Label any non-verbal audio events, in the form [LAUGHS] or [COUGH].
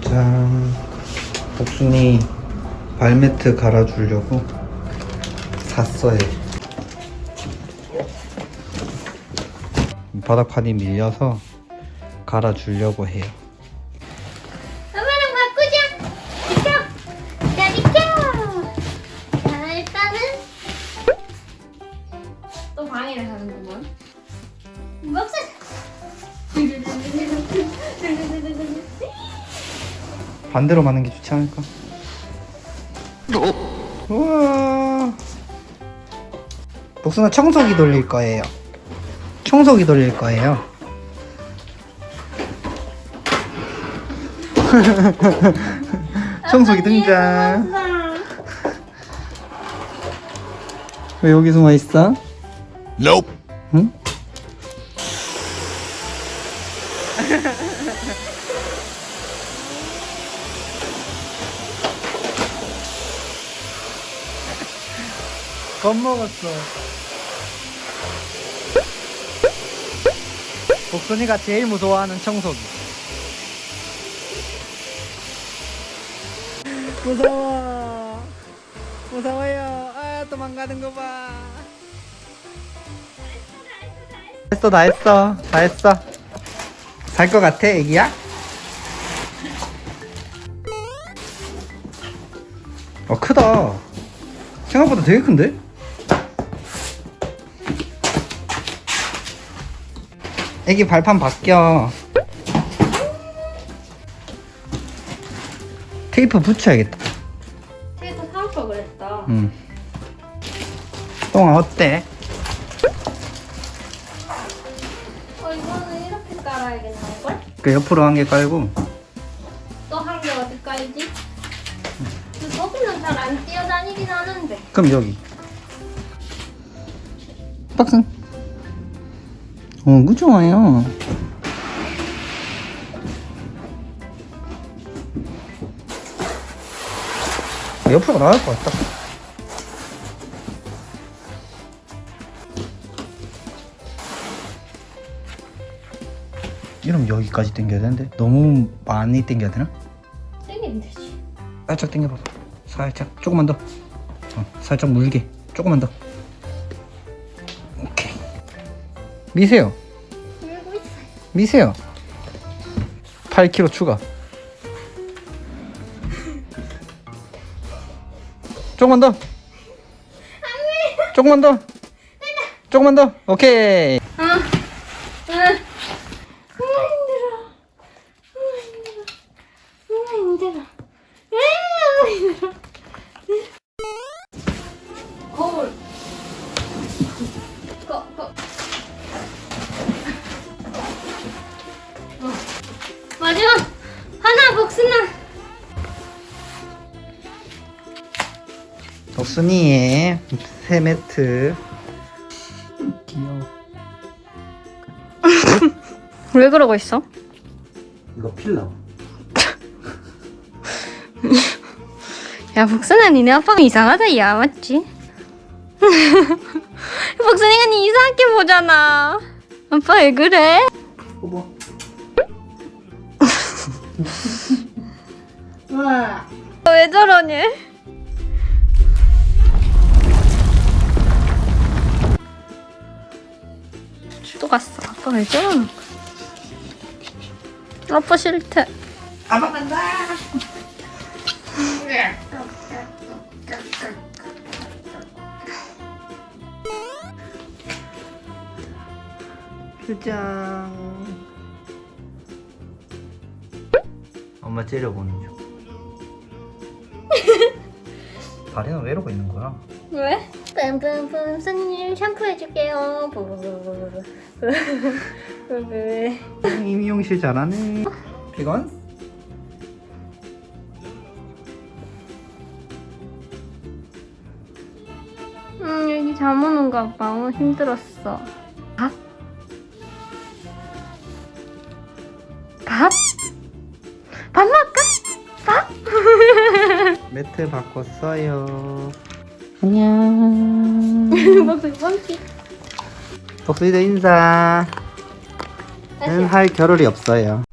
짜잔. 복순이 발매트 갈아주려고 샀어요. 바닥판이 밀려서 갈아주려고 해요. 엄마랑 바꾸자. 비켜. 자, 비켜. 자, 일단은 또 방해를 하는구먼. 맙사. 반대로 마는 게 좋지 않을까? 우와. 복순아 청소기 돌릴 거예요. 청소기 돌릴 거예요. [LAUGHS] 청소기 등장. 왜 여기 숨어 있어? Nope. 응? 겁먹었어. 복순이가 제일 무서워하는 청소기. 무서워. 무서워요. 아, 도망가는 거 봐. 했어, 다 했어. 다 했어. 살 것 같아, 애기야? 어, 크다. 생각보다 되게 큰데? 애기 발판 바뀌어. 테이프 붙여야겠다. 테이프 사올 걸 그랬다. 응. 똥아, 어때? 어, 이거는 이렇게 깔아야겠나, 이걸? 그 옆으로 한 개 깔고. 또 한 개 어디 깔지? 거기는 잘 안 뛰어다니긴 하는데. 그럼 여기. 박스. 어, 그 좋아요. 옆으로 나갈 것 같다. 이러면 여기까지 당겨야 되는데 너무 많이 당겨야 되나? 땡기면 되지. 살짝 당겨봐. 살짝 조금만 더. 어, 살짝 물게. 조금만 더. 미세요. 있어. 미세요. 8kg 추가. 조금만 더. 조금만 더. 조금만 더. 오케이. 아, 마지막 하나 복순아. 덕순이의 새 매트. 귀여워. [LAUGHS] 왜 그러고 있어? 이거 필러. 야 복순아 니네 아빠가 이상하다 야 맞지? [LAUGHS] 복순이가 니 이상하게 보잖아 아빠 왜 그래? 왜 저러니? 또 갔어 아빠 왜 저러는 거야 아빠 싫대 아빠 간다. 표정. 엄마 째려보는 중. [LAUGHS] 다리는 왜 이러고 있는 거야? 왜? 뿜뿜뿜 손님 샴푸 해줄게요 부부부부부 왜? 이 미용실 잘하네. 이건? 응 여기 잠 오는가 봐 오늘 힘들었어 밥? 밥? 밥 먹을까? 밥? 매트 바꿨어요. 안녕. 먹을 뻔치 덕수이도 인사. 는 할 겨를이 없어요.